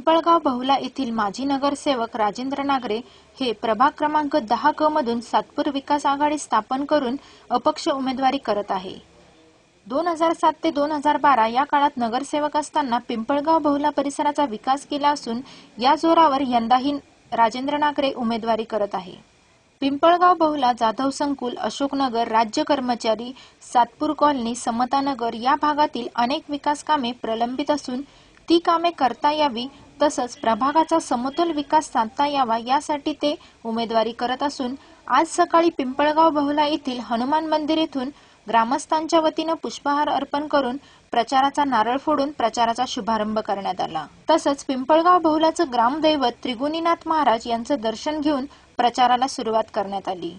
पिंपळगाव बहुला येथील माजी नगरसेवक राजेंद्र नागरे हे प्रभाग क्रमांक दहा क मधून सातपूर विकास आघाडी स्थापन करून अपक्ष उमेदवारी करत आहे. दोन हजार सात ते दोन हजार बारा या काळात नगरसेवक असताना पिंपळगाव बहुला परिसराचा विकास केला असून या जोरावर यंदाही राजेंद्र नागरे उमेदवारी करत आहे. पिंपळगाव बहुला जाधव संकुल अशोकनगर राज्य कर्मचारी सातपूर कॉलनी समतानगर या भागातील अनेक विकास कामे प्रलंबित असून ती कामे करता यावी तसंच प्रभागाचा समतोल विकास साधता यावा यासाठी ते उमेदवारी करत असून आज सकाळी पिंपळगाव बहुला येथील हनुमान मंदिर येथून ग्रामस्थांच्या वतीनं पुष्पहार अर्पण करून प्रचाराचा नारळ फोडून प्रचाराचा शुभारंभ करण्यात आला. तसंच पिंपळगाव बहुलाचं ग्रामदैवत त्रिगुणीनाथ महाराज यांचं दर्शन घेऊन प्रचाराला सुरुवात करण्यात आली.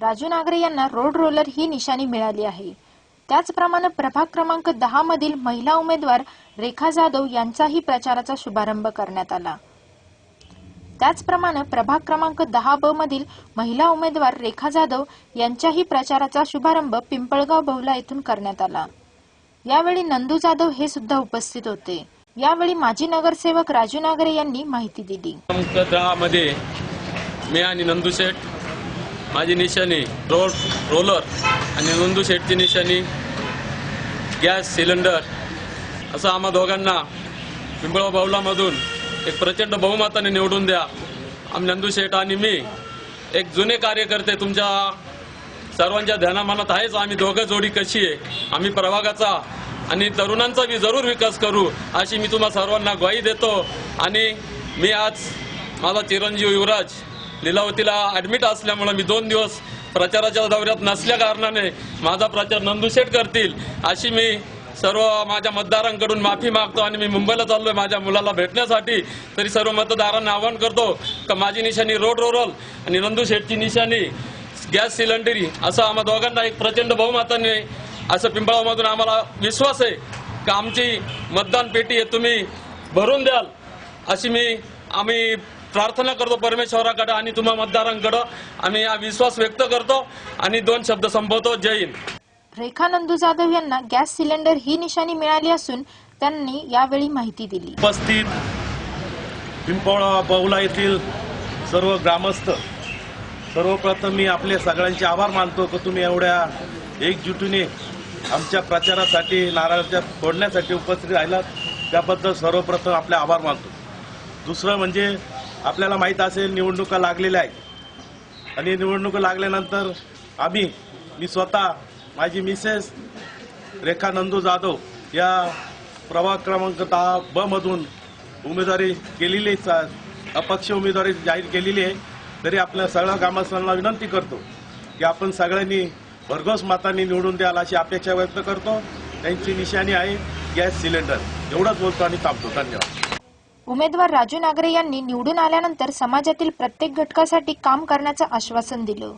राजू नागरे यांना रोड रोलर ही निशाणी मिळाली आहे. त्याचप्रमाणे प्रभाग क्रमांक दहा मधील महिला उमेदवार रेखा जाधव यांचाही प्रचाराचा शुभारंभ करण्यात आला. त्याचप्रमाणे प्रभाग क्रमांक दहा ब मधील महिला उमेदवार रेखा जाधव यांच्याही प्रचाराचा शुभारंभ पिंपळगाव बहुला येथून करण्यात आला. यावेळी नंदू जाधव हे सुद्धा उपस्थित होते. यावेळी माजी नगरसेवक राजू नागरे यांनी माहिती दिली. क्रमांक मी आणि नंदू शेठ माझी निशाणी रोड रोलर आणि नंदू शेटची निशाणी गॅस सिलेंडर. असं आम्हा दोघांना पिंपळा बावलामधून एक प्रचंड बहुमताने निवडून द्या. आम्ही नंदू शेठ आणि मी एक जुने कार्यकर्ते तुमच्या सर्वांच्या ध्यानामानात आहेच. आम्ही दोघं जोडी कशी आहे? आम्ही प्रभागाचा आणि तरुणांचा मी जरूर विकास करू अशी मी तुम्हा सर्वांना ग्वाही देतो. आणि मी आज माझा चिरंजीव युवराज लिलावतीला ऍडमिट असल्यामुळे मी दोन दिवस प्रचाराच्या दौऱ्यात नसल्या कारणाने माझा प्रचार नंदुशेट करतील अशी मी सर्व माझ्या मतदारांकडून माफी मागतो आणि मी मुंबईला चाललोय माझ्या मुलाला भेटण्यासाठी. तरी सर्व मतदारांना आवाहन करतो का माझी निशाणी रोड रोरल आणि नंदू शेठची निशाणी गॅस सिलेंडरी असं आम्हा दोघांना एक प्रचंड बहुमताने असं पिंपळामधून आम्हाला विश्वास आहे का आमची मतदान पेटी आहे तुम्ही भरून द्याल अशी मी आम्ही प्रार्थना करतो परमेश्वराकडे आणि तुम्हा मतदारांकडे. आम्ही हा विश्वास व्यक्त करतो आणि दोन शब्द संपवतो. जय हिंद. रेखा नंदू जाधव यांना गॅस सिलेंडर ही निशाणी मिळाली असून त्यांनी यावेळी माहिती दिली. उपस्थित पिंपळा बहुला येथील सर्व ग्रामस्थ सर्वप्रथम मी आपले सगळ्यांचे आभार मानतो की तुम्ही एवढ्या एकजुटीने आमच्या प्रचारासाठी नारळाच्या फोडण्यासाठी उपस्थित राहिलात. त्याबद्दल सर्वप्रथम आपले आभार मानतो. दुसरं म्हणजे आपल्याला माहीत असेल निवडणुका लागलेल्या आहेत. आणि निवडणुका लागल्यानंतर आम्ही मी स्वतः माझी मिसेस रेखा नंदू जाधव या प्रभाग क्रमांक दहा ब मधून उमेदवारी केलेली आहे, अपक्ष उमेदवारी जाहीर केलेली आहे. तरी आपल्या सगळ्या ग्रामस्थांना विनंती करतो की आपण सगळ्यांनी भरघोस मतांनी निवडून द्याल अशी अपेक्षा व्यक्त करतो. त्यांची निशाणी आहे गॅस सिलेंडर. एवढंच बोलतो आणि थांबतो. धन्यवाद. उमेदवार राजू नागरे यांनी निवडून आल्यानंतर समाजातील प्रत्येक घटकासाठी काम करण्याचं आश्वासन दिलं.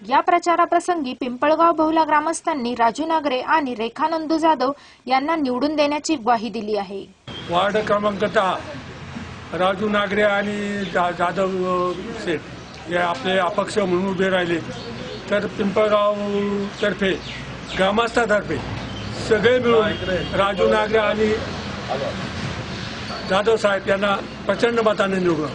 या प्रचाराप्रसंगी पिंपळगाव बहुला ग्रामस्थांनी राजू नागरे आणि रेखा नंदू जाधव यांना निवडून देण्याची ग्वाही दिली आहे. वार्ड क्रमांक दहा राजू नागरे आणि जा जाधव शेठ हे आपले अपक्ष म्हणून उभे राहिले. तर पिंपळगाव तर्फे ग्रामस्थातर्फे सगळे मिळून राजू नागरे आणि जाधव साहेब यांना प्रचंड मताने निवडून